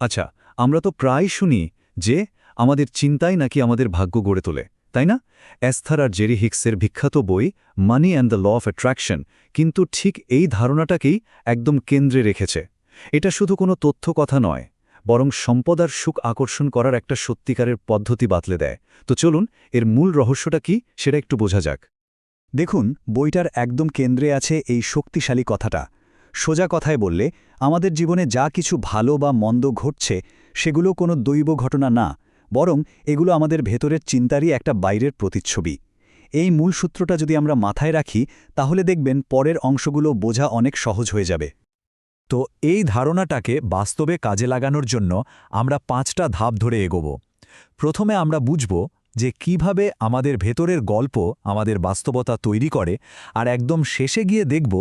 আচ্ছা আমরা তো প্রায় শুনি যে আমাদের চিন্তাই নাকি আমাদের ভাগ্য গড়ে তোলে, তাই না? অ্যাস্থার আর জেরি হিক্সের বিখ্যাত বই money and the law of attraction কিন্তু ঠিক এই ধারণাটাকেই একদম কেন্দ্রে রেখেছে। এটা শুধু কোনো তথ্য কথা নয়, বরং সম্পদ আর সুখ আকর্ষণ করার একটা সত্যিকারের পদ্ধতি বাতলে দেয়। তো চলুন, এর মূল রহস্যটা কি সেটা একটু বোঝা যাক। দেখুন, বইটার একদম কেন্দ্রে আছে এই শক্তিশালী কথাটা সোজা কথায় বললে, আমাদের জীবনে যা কিছু ভালো বা মন্দ ঘটছে, সেগুলো কোনো দৈব ঘটনা না, বরং এগুলো আমাদের ভেতরের চিন্তারই একটা বাইরের প্রতিচ্ছবি। এই মূল সূত্রটা যদি আমরা মাথায় রাখি, তাহলে দেখবেন পরের অংশগুলো বোঝা অনেক সহজ হয়ে যাবে। তো এই ধারণাটাকে বাস্তবে কাজে লাগানোর জন্য আমরা পাঁচটা ধাপ ধরে এগোব। প্রথমে আমরা বুঝব যে কীভাবে আমাদের ভেতরের গল্প আমাদের বাস্তবতা তৈরি করে আর একদম শেষে গিয়ে দেখব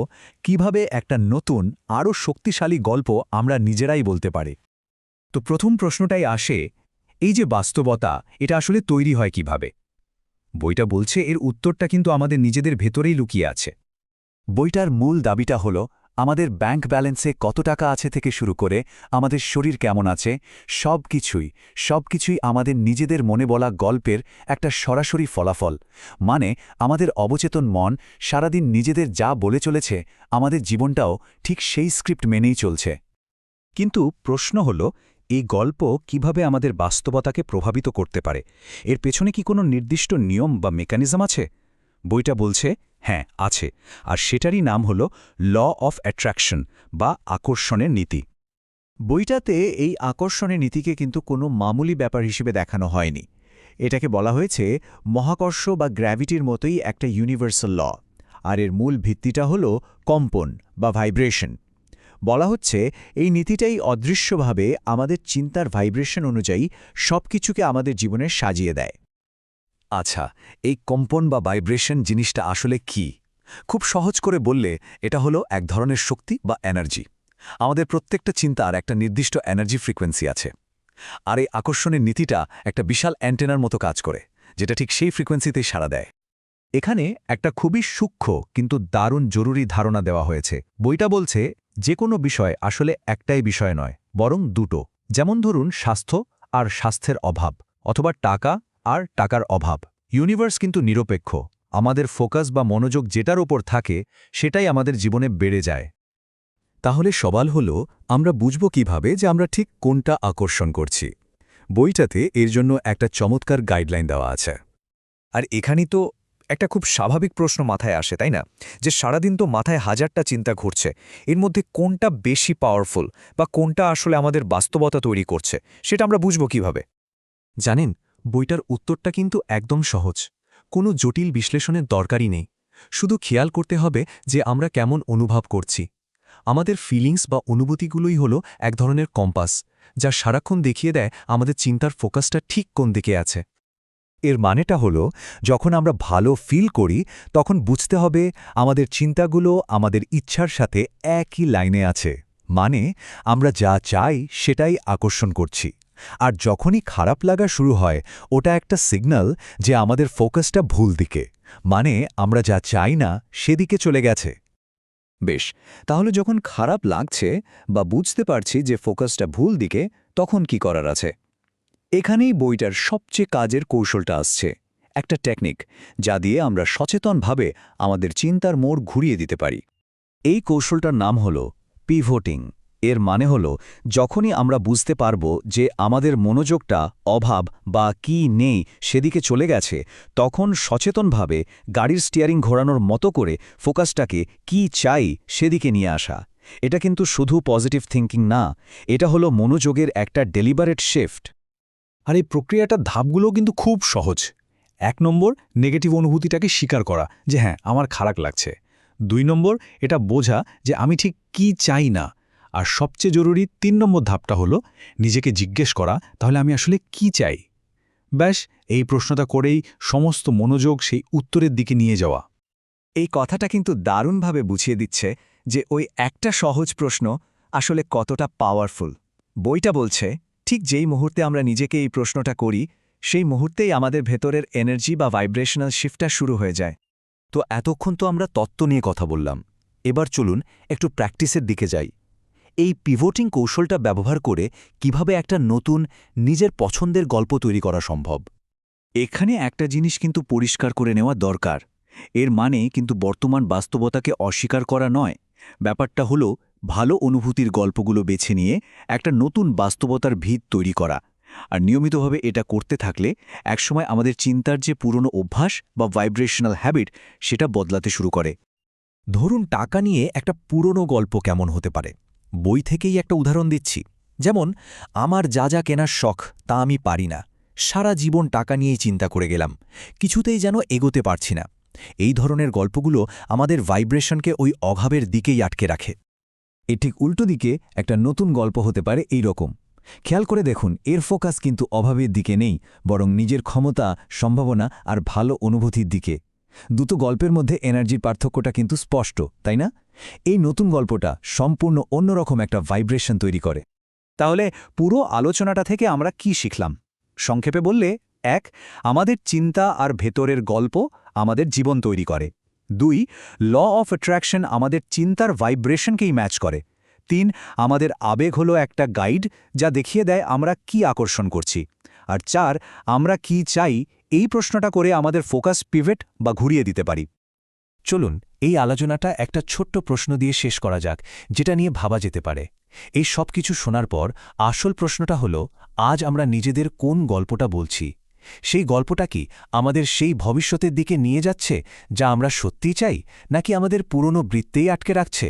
কীভাবে একটা নতুন, আরও শক্তিশালী গল্প আমরা নিজেরাই বলতে পারি। তো প্রথম প্রশ্নটাই আসে, এই যে বাস্তবতা, এটা আসলে তৈরি হয় কীভাবে? বইটা বলছে এর উত্তরটা কিন্তু আমাদের নিজেদের ভেতরেই লুকিয়ে আছে। বইটার মূল দাবিটা হল আমাদের ব্যাংক ব্যালেন্সে কত টাকা আছে থেকে শুরু করে আমাদের শরীর কেমন আছে, সব কিছুই সব কিছুই আমাদের নিজেদের মনে বলা গল্পের একটা সরাসরি ফলাফল। মানে আমাদের অবচেতন মন সারাদিন নিজেদের যা বলে চলেছে, আমাদের জীবনটাও ঠিক সেই স্ক্রিপ্ট মেনেই চলছে। কিন্তু প্রশ্ন হল, এই গল্প কীভাবে আমাদের বাস্তবতাকে প্রভাবিত করতে পারে? এর পেছনে কি কোনো নির্দিষ্ট নিয়ম বা মেকানিজম আছে? বইটা বলছে হ্যাঁ আছে। আর সেটারই নাম হল ল অফ অ্যাট্রাকশন বা আকর্ষণের নীতি। বইটাতে এই আকর্ষণের নীতিকে কিন্তু কোনো মামুলি ব্যাপার হিসেবে দেখানো হয়নি। এটাকে বলা হয়েছে মহাকর্ষ বা গ্র্যাভিটির মতোই একটা ইউনিভার্সাল ল। আর এর মূল ভিত্তিটা হল কম্পন বা ভাইব্রেশন। বলা হচ্ছে এই নীতিটাই অদৃশ্যভাবে আমাদের চিন্তার ভাইব্রেশন অনুযায়ী সব কিছুকে আমাদের জীবনে সাজিয়ে দেয়। আচ্ছা এই কম্পন বা ভাইব্রেশন জিনিসটা আসলে কি? খুব সহজ করে বললে এটা হলো এক ধরনের শক্তি বা এনার্জি। আমাদের প্রত্যেকটা চিন্তার একটা নির্দিষ্ট এনার্জি ফ্রিকোয়েন্সি আছে। আর এই আকর্ষণের নীতিটা একটা বিশাল অ্যান্টেনার মতো কাজ করে, যেটা ঠিক সেই ফ্রিকোয়েন্সিতেই সাড়া দেয়। এখানে একটা খুবই সূক্ষ্ম কিন্তু দারুণ জরুরি ধারণা দেওয়া হয়েছে। বইটা বলছে যে কোনো বিষয় আসলে একটাই বিষয় নয়, বরং দুটো। যেমন ধরুন স্বাস্থ্য আর স্বাস্থ্যের অভাব, অথবা টাকা আর টাকার অভাব। ইউনিভার্স কিন্তু নিরপেক্ষ। আমাদের ফোকাস বা মনোযোগ যেটার ওপর থাকে, সেটাই আমাদের জীবনে বেড়ে যায়। তাহলে সবাল হল, আমরা বুঝব কীভাবে যে আমরা ঠিক কোনটা আকর্ষণ করছি? বইটাতে এর জন্য একটা চমৎকার গাইডলাইন দেওয়া আছে। আর এখানেই তো একটা খুব স্বাভাবিক প্রশ্ন মাথায় আসে, তাই না? যে সারাদিন তো মাথায় হাজারটা চিন্তা ঘুরছে। এর মধ্যে কোনটা বেশি পাওয়ারফুল বা কোনটা আসলে আমাদের বাস্তবতা তৈরি করছে, সেটা আমরা বুঝব কীভাবে? জানেন বইটার উত্তরটা কিন্তু একদম সহজ। কোনো জটিল বিশ্লেষণের দরকারই নেই। শুধু খেয়াল করতে হবে যে আমরা কেমন অনুভব করছি। আমাদের ফিলিংস বা অনুভূতিগুলোই হলো এক ধরনের কম্পাস যা সারাক্ষণ দেখিয়ে দেয় আমাদের চিন্তার ফোকাসটা ঠিক কোন দিকে আছে। এর মানেটা হলো, যখন আমরা ভালো ফিল করি, তখন বুঝতে হবে আমাদের চিন্তাগুলো আমাদের ইচ্ছার সাথে একই লাইনে আছে। মানে আমরা যা চাই সেটাই আকর্ষণ করছি। আর যখনই খারাপ লাগা শুরু হয়, ওটা একটা সিগন্যাল যে আমাদের ফোকাসটা ভুল দিকে। মানে আমরা যা চাই না, সেদিকে চলে গেছে। বেশ, তাহলে যখন খারাপ লাগছে বা বুঝতে পারছি যে ফোকাসটা ভুল দিকে, তখন কি করার আছে? এখানেই বইটার সবচেয়ে কাজের কৌশলটা আসছে। একটা টেকনিক, যা দিয়ে আমরা সচেতনভাবে আমাদের চিন্তার মোড় ঘুরিয়ে দিতে পারি। এই কৌশলটার নাম হল পিভোটিং। এর মানে হল, যখনই আমরা বুঝতে পারব যে আমাদের মনোযোগটা অভাব বা কি নেই সেদিকে চলে গেছে, তখন সচেতনভাবে গাড়ির স্টিয়ারিং ঘোরানোর মতো করে ফোকাসটাকে কি চাই সেদিকে নিয়ে আসা। এটা কিন্তু শুধু পজিটিভ থিঙ্কিং না, এটা হলো মনোযোগের একটা ডেলিবারেট শিফট আর এই প্রক্রিয়াটার ধাপগুলোও কিন্তু খুব সহজ। এক নম্বর নেগেটিভ অনুভূতিটাকে স্বীকার করা যে হ্যাঁ আমার খারাপ লাগছে। দুই নম্বর, এটা বোঝা যে আমি ঠিক কি চাই না। আর সবচেয়ে জরুরি তিন নম্বর ধাপটা হলো নিজেকে জিজ্ঞেস করা, তাহলে আমি আসলে কি চাই? ব্যাস, এই প্রশ্নটা করেই সমস্ত মনোযোগ সেই উত্তরের দিকে নিয়ে যাওয়া। এই কথাটা কিন্তু দারুণভাবে বুঝিয়ে দিচ্ছে যে ওই একটা সহজ প্রশ্ন আসলে কতটা পাওয়ারফুল বইটা বলছে, ঠিক যেই মুহূর্তে আমরা নিজেকে এই প্রশ্নটা করি, সেই মুহূর্তেই আমাদের ভেতরের এনার্জি বা ভাইব্রেশনাল শিফটটা শুরু হয়ে যায়। তো এতক্ষণ তো আমরা তত্ত্ব নিয়ে কথা বললাম। এবার চলুন একটু প্র্যাকটিসের দিকে যাই। এই পিভোটিং কৌশলটা ব্যবহার করে কীভাবে একটা নতুন, নিজের পছন্দের গল্প তৈরি করা সম্ভব। এখানে একটা জিনিস কিন্তু পরিষ্কার করে নেওয়া দরকার। এর মানে কিন্তু বর্তমান বাস্তবতাকে অস্বীকার করা নয়। ব্যাপারটা হলো, ভালো অনুভূতির গল্পগুলো বেছে নিয়ে একটা নতুন বাস্তবতার ভিত তৈরি করা। আর নিয়মিতভাবে এটা করতে থাকলে একসময় আমাদের চিন্তার যে পুরনো অভ্যাস বা ভাইব্রেশনাল হ্যাবিট সেটা বদলাতে শুরু করে। ধরুন, টাকা নিয়ে একটা পুরনো গল্প কেমন হতে পারে? বই থেকেই একটা উদাহরণ দিচ্ছি। যেমন, আমার যা যা কেনার শখ তা আমি পারি না। সারা জীবন টাকা নিয়েই চিন্তা করে গেলাম। কিছুতেই যেন এগোতে পারছি না। এই ধরনের গল্পগুলো আমাদের ভাইব্রেশনকে ওই অভাবের দিকেই আটকে রাখে। এ ঠিক উল্টো দিকে একটা নতুন গল্প হতে পারে এই রকম খেয়াল করে দেখুন, এর ফোকাস কিন্তু অভাবের দিকে নেই, বরং নিজের ক্ষমতা, সম্ভাবনা আর ভালো অনুভূতির দিকে। দুটো গল্পের মধ্যে এনার্জির পার্থক্যটা কিন্তু স্পষ্ট, তাই না? এই নতুন গল্পটা সম্পূর্ণ অন্যরকম একটা ভাইব্রেশন তৈরি করে। তাহলে পুরো আলোচনাটা থেকে আমরা কি শিখলাম? সংক্ষেপে বললে, এক, আমাদের চিন্তা আর ভেতরের গল্প আমাদের জীবন তৈরি করে। দুই, ল অফ অ্যাট্রাকশন আমাদের চিন্তার ভাইব্রেশনকেই ম্যাচ করে। তিন, আমাদের আবেগ হলো একটা গাইড যা দেখিয়ে দেয় আমরা কি আকর্ষণ করছি। আর চার, আমরা কি চাই এই প্রশ্নটা করে আমাদের ফোকাস পিভেট বা ঘুরিয়ে দিতে পারি। চলুন, এই আলোচনাটা একটা ছোট্ট প্রশ্ন দিয়ে শেষ করা যাক, যেটা নিয়ে ভাবা যেতে পারে। এই সব কিছু শোনার পর আসল প্রশ্নটা হল, আজ আমরা নিজেদের কোন গল্পটা বলছি? সেই গল্পটা কি আমাদের সেই ভবিষ্যতের দিকে নিয়ে যাচ্ছে, যা আমরা সত্যিই চাই, নাকি আমাদের পুরনো বৃত্তেই আটকে রাখছে?